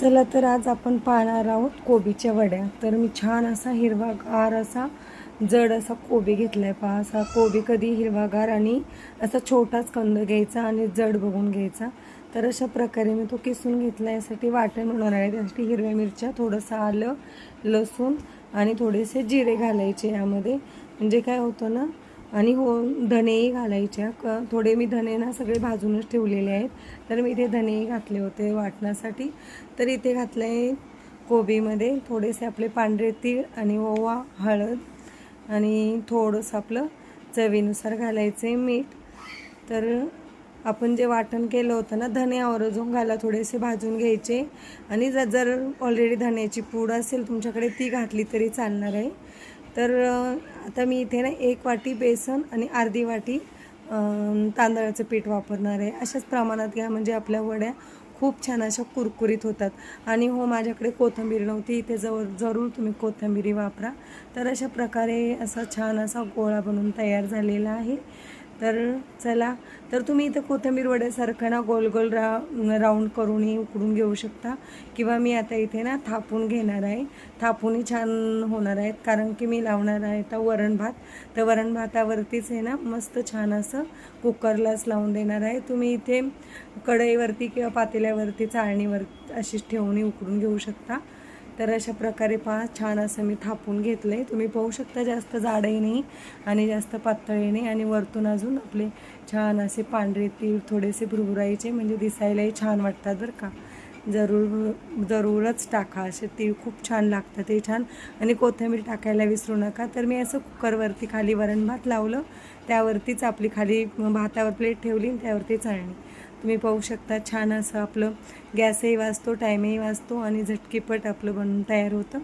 चला तर आज आपण पाहणार आहोत कोबीच्या वड्या. तर मी छान असा हिरवागार असा जड असा कोबी घेतला आहे पहा. असा कोबी कधी हिरवागार आणि असा छोटाच कंद घ्यायचा आणि जड बघून घ्यायचा. तर अशा प्रकारे मी तो किसून घेतला. यासाठी वाटण बनवणार आहे. त्यासाठी हिरव्या मिरच्या थोडंसं आलं लसूण आणि थोडेसे जिरे घालायचे यामध्ये. म्हणजे काय होतं ना आणि हो धनेही घालायच्या क थोडे मी धने ना सगळे भाजूनच ठेवलेले आहेत. तर मी इथे धनेही घातले होते वाटण्यासाठी. तर इथे घातलं आहे कोबीमध्ये थोडेसे आपले पांढरे तीळ आणि ओवा हळद आणि थोडंसं आपलं चवीनुसार घालायचं मीठ. तर आपण जे वाटण केलं होतं ना धने आवर्जून घाला थोडेसे भाजून घ्यायचे. आणि जर जर ऑलरेडी धन्याची पूड असेल तुमच्याकडे ती घातली तरी चालणार आहे. तर आता मी इथे ना एक वाटी बेसन आणि अर्धी वाटी तांदळाचं पीठ वापरणार आहे. अशाच प्रमाणात घ्या म्हणजे आपल्या वड्या खूप छान अशा कुरकुरीत होतात. आणि हो माझ्याकडे कोथिंबीर नव्हती. इथे जवळ जरूर तुम्ही कोथिंबीरी वापरा. तर अशा प्रकारे असा छान असा गोळा बनून तयार झालेला आहे. तर चला तर तुम्ही इथं कोथिंबीर वड्यासारखं ना गोल गोल रा राऊंड करूनही उकडून घेऊ शकता. किंवा मी आता इथे ना थापून घेणार आहे. थापूनही छान होणार आहेत. कारण की मी लावणार आहे आता वरण भात. तर वरण भातावरतीच आहे ना मस्त छान असं कुकरलाच लावून देणार आहे. तुम्ही इथे कढईवरती किंवा पातेल्यावरती चाळणीवर अशीच ठेवूनही उकडून घेऊ शकता. तर अशा प्रकारे पहा छान असं मी थापून घेतलं आहे तुम्ही पाहू शकता जास्त जाडही नाही आणि जास्त पातळही नाही आणि वरतून अजून आपले छान असे पांढरे तीळ थोडेसे भुरभुरायचे म्हणजे दिसायलाही छान वाटतात बरं का. जरूर जरूरच टाका. असे तीळ खूप छान लागतात ते छान. आणि कोथिंबीर टाकायला विसरू नका. तर मी असं कुकरवरती खाली वरण भात लावलं. त्यावरतीच आपली खाली भातावर प्लेट ठेवली आणि त्यावरती चाळणी. तुम्ही पाहू शकता छान असं आपलं गॅसही वाचतो टाईमही वाचतो आणि झटकीपट आपलं बनून तयार होतं.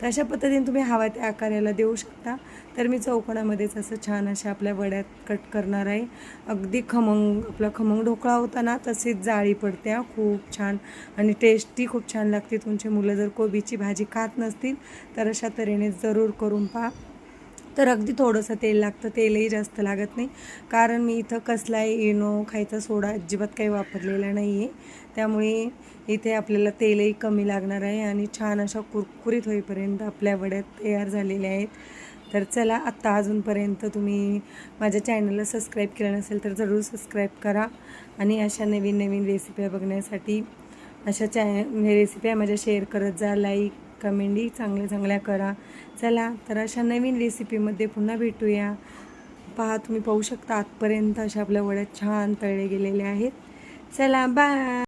तर अशा पद्धतीने तुम्ही हवा त्या आकाराला देऊ शकता. तर मी चौकोनामध्येच असं छान अशा आपल्या वड्यात कट करणार आहे. अगदी खमंग आपला खमंग ढोकळा होता ना तशीच जाळी पडते हा. खूप छान आणि टेस्टी खूप छान लागते. तुमची मुलं जर कोबीची भाजी खात नसतील तर अशा तऱ्हेने जरूर करून पहा. तर अगदी थोडंसं तेल लागतं. तेलही जास्त लागत नाही. कारण मी इथं कसलाही इनो खायचा सोडा अजिबात काही वापरलेला नाही आहे त्यामुळे इथे आपल्याला तेलही कमी लागणार आहे आणि छान अशा कुरकुरीत होईपर्यंत आपल्या वड्यात तयार झालेल्या आहेत. तर चला आत्ता अजूनपर्यंत तुम्ही माझ्या चॅनलला सबस्क्राईब केलं नसेल तर जरूर सबस्क्राईब करा. आणि अशा नवीन नवीन रेसिप्या बघण्यासाठी अशा चॅ रेसिप्या माझ्या शेअर करत जा. लाईक कमेंटही चांगल्या चांगल्या करा. चला तर अशा नवीन रेसिपीमध्ये पुन्हा भेटूया. पहा तुम्ही पाहू शकता आतपर्यंत अशा आपल्या वड्यात छान तळले गेलेले आहेत. चला बाय